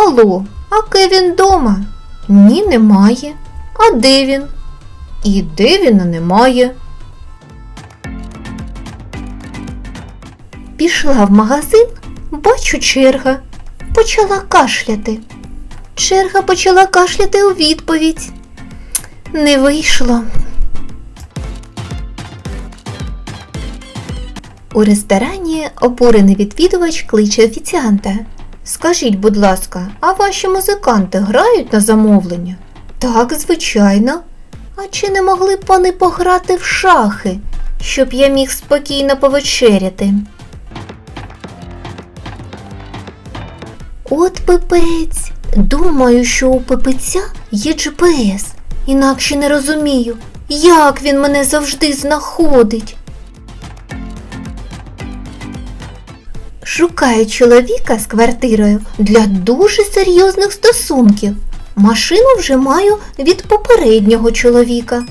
Алло, а Кевін дома? Ні, немає. А де він? І Девіна немає. Пішла в магазин, бачу черга. Почала кашляти. Черга почала кашляти у відповідь. Не вийшло. У ресторані обурений відвідувач кличе офіціанта. Скажіть, будь ласка, а ваші музиканти грають на замовлення? Так, звичайно. А чи не могли б вони пограти в шахи, щоб я міг спокійно повечеряти? От пипець. Думаю, що у пипеця є GPS. Інакше не розумію, як він мене завжди знаходить. Шукаю чоловіка з квартирою для дуже серйозних стосунків. Машину вже маю від попереднього чоловіка.